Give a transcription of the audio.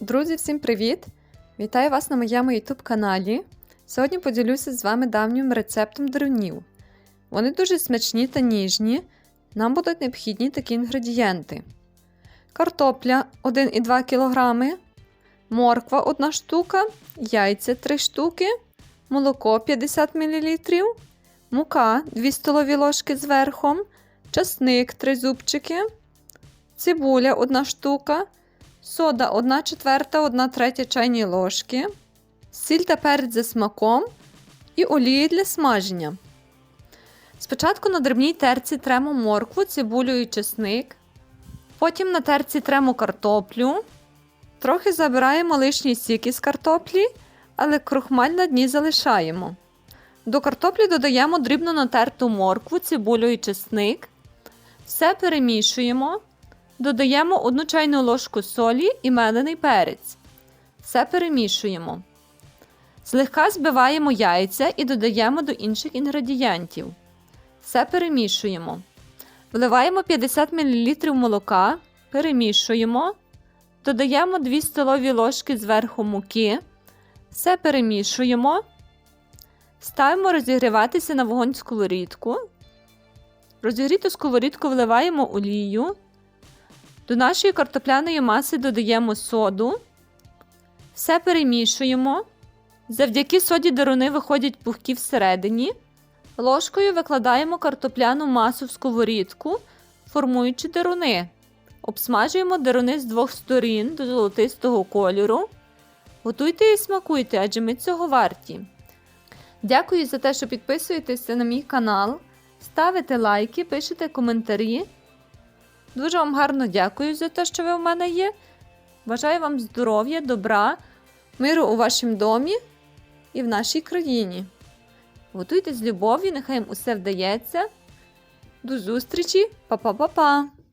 Друзі, всім привіт! Вітаю вас на моєму YouTube каналі. Сьогодні поділюся з вами давнім рецептом дерунів. Вони дуже смачні та ніжні. Нам будуть необхідні такі інгредієнти: картопля 1,2 кг, морква 1 штука, яйця 3 штуки, молоко 50 мл, мука 2 столові ложки з верхом, часник 3 зубчики, цибуля 1 штука. Сода 1 четверта, 1 третя чайні ложки, сіль та перець за смаком і олії для смаження. Спочатку на дрібній терці тремо моркву, цибулю і чесник. Потім на терці тремо картоплю. Трохи забираємо лишній сік із картоплі, але крохмаль на дні залишаємо. До картоплі додаємо дрібно натерту моркву, цибулю і чесник. Все перемішуємо. Додаємо 1 чайну ложку солі і мелений перець. Все перемішуємо. Злегка збиваємо яйця і додаємо до інших інгредієнтів. Все перемішуємо. Вливаємо 50 мл молока, перемішуємо. Додаємо 2 столові ложки зверху муки. Все перемішуємо. Ставимо розігріватися на вогонь сковорідку. Розігріту сковорідку вливаємо олію. До нашої картопляної маси додаємо соду. Все перемішуємо. Завдяки соді деруни виходять пухкі всередині. Ложкою викладаємо картопляну масу в сковорідку, формуючи деруни. Обсмажуємо деруни з двох сторін до золотистого кольору. Готуйте і смакуйте, адже ми цього варті. Дякую за те, що підписуєтеся на мій канал, ставите лайки, пишете коментарі. Дуже вам гарно дякую за те, що ви в мене є. Бажаю вам здоров'я, добра, миру у вашому домі і в нашій країні. Готуйтесь з любов'ю, нехай їм усе вдається. До зустрічі, Па-па-па-па!